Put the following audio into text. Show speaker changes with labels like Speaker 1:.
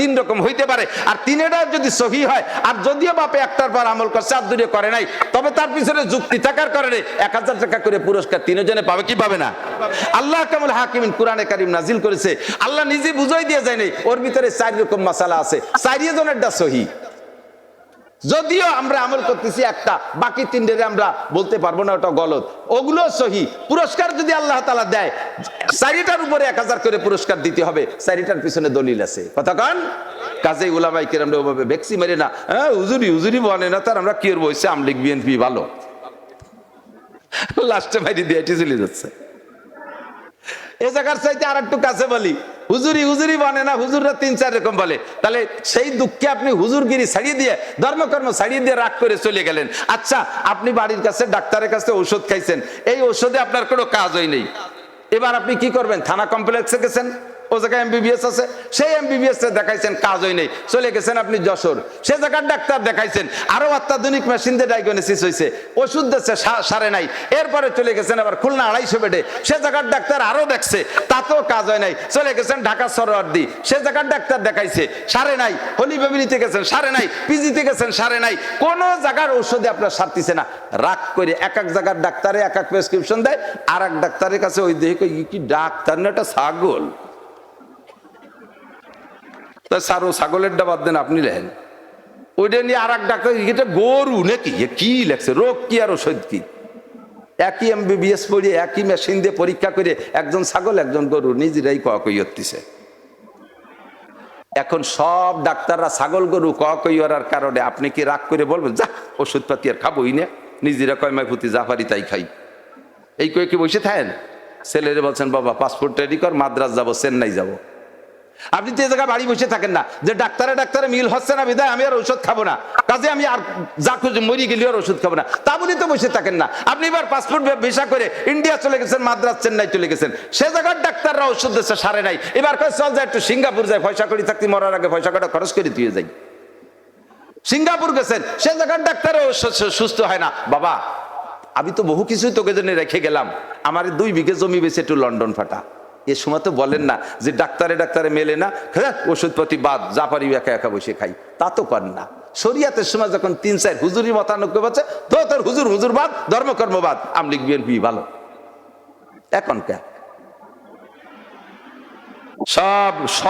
Speaker 1: তিন রকম হইতে পারে। আর তিনেটা যদি সহি হয়, আর যদিও বাপে একটার পর আমল করছে, আর দুটো করে নাই, তবে তার পিছনে যুক্তি থাকার কারণে এক হাজার টাকা করে পুরস্কার তিনজনে পাবে, কি পাবে না? আল্লাহ কামুল হাকিম কোরআনে কারিম নাজিল করেছে। আল্লাহ নিজে বুঝাই দিয়ে যায়নি ওর ভিতরে চার রকম মশালা আছে। চারিয়ে জনেরটা সহি। যদিও আমরা আমল করতেছি একটা, বাকি তিনটে আমরা বলতে পারব না, ওটা গলত। ওগুলো সহি। পুরস্কার যদি আল্লাহ তালা দেয়, চারিটার উপরে এক হাজার করে পুরস্কার দিতে হবে, চারিটার পিছনে দলিল আছে। কথা কন? কাজে উলামাই কিরাম ওভাবে ভেক্সি মেরে না হ্যাঁ হুজুরি হুজুরি বলে না তার, আমরা করব? হয়েছে আমলিগ বিএনপি, ভালো। লাস্টে বাইরে দিয়ে চলে যাচ্ছে। এ জায়গার চাইতে আর একটু কাছে বলি। হুজুরি হুজুরি বানে না, হুজুররা তিন, চার রকম বলে। তাহলে সেই দুঃখে আপনি হুজুরগিরি ছাড়িয়ে দিয়ে, ধর্মকর্ম ছাড়িয়ে দিয়ে রাগ করে চলে গেলেন। আচ্ছা আপনি বাড়ির কাছে, ডাক্তারের কাছে ওষুধ খাইছেন, এই ওষুধে আপনার কোনো কাজ হয় নেই। এবার আপনি কি করবেন? থানা কমপ্লেক্সে গেছেন? ও জায়গায় এমবিবিএস আছে, সেই এমবিবিএস দেখাইছেন কাজ হয় নেই। চলে গেছেন আপনি যশোর। সে জায়গার ডাক্তার দেখাইছেন আরও অত্যাধুনিক মেশিন দিয়ে ডায়াগনোসিস হয়েছে ওষুধ দিচ্ছে সারে নাই। এরপরে চলে গেছেন আবার খুলনা আড়াইশো বেডে। সে জায়গার ডাক্তার আরও দেখছে, তাতেও কাজ হয় নাই। চলে গেছেন ঢাকা সরোয়ার্দি। সে জায়গার ডাক্তার দেখাইছে, সারে নাই। হলি বেবিলিতে গেছেন, সারে নাই। পিজিতে গেছেন, সারে নাই। কোন জায়গার ঔষধে আপনার সারতিছে না। রাগ করে এক এক জায়গার ডাক্তারে এক এক প্রেসক্রিপশন দেয় আর এক ডাক্তারের কাছে ওই দেখে কি ডাক্তার না একটা ছাগল। তা সারো ছাগলের বাদ দেন, আপনি লেখেন। ওইটা নিয়ে আর এক ডাক্তার এটা গরু নাকি? কি লেখছে? রোগ কি আর ওষুধ কি? একই এমবিবিএস পড়িয়ে, একই মেশিন দিয়ে পরীক্ষা করে, একজন ছাগল, একজন গরু, নিজেরাই কই হচ্ছে এখন সব ডাক্তাররা ছাগল, গরু কইয়ার কারণে আপনি কি রাগ করে বলবেন যা ওষুধপাতি আর খাবোই না। নিজেরা কয়মায় পুঁতি যা পারি তাই খাই। এই কয়ে কি বসে থাকেন? ছেলেরে বলছেন, বাবা পাসপোর্ট রেডি কর, মাদ্রাস যাব, চেন্নাই যাব। আপনি এই জায়গায় বাড়ি বসে থাকেন না, যে ডাক্তারে ডাক্তারে মিল হচ্ছে না, বিদায়, আমি আর ওষুধ খাব না। কাজে আমি আর যা খুঁজে মরি গেলে আর ওষুধ খাব না। তা বলি তো বসে থাকেন না। আপনি এবার পাসপোর্ট ভিসা করে ইন্ডিয়া চলে গেছেন, মাদ্রাস চেন্নাই চলে গেছেন। সে জায়গার ডাক্তাররা ওষুধ দিচ্ছে, সারে নাই। এবার কয়, চল যায় একটু সিঙ্গাপুর যায় পয়সা করি থাকতে, মরার আগে পয়সা কটা খরচ করে দিয়ে যাই। সিঙ্গাপুর গেছেন, সে জায়গার ডাক্তারও সুস্থ হয় না। বাবা, আমি তো বহু কিছুই তোকে জন্য রেখে গেলাম। আমার দুই বিঘে জমি বেশি একটু লন্ডন ফাটা। এ সময় তো বলেন না যে ডাক্তারে ডাক্তারে মেলে না হ্যাঁ ওষুধপাতি বাদ যা পারি একা একা বসে খাই। তা তো কর না। শরিয়াতের সময় যখন তিন চার হুজুরি মতানুক বলছে, তো তোর হুজুর হুজুর বাদ, ধর্মকর্ম বাদ লিখবেন বিএনপি ভালো। এখন কে? সব সব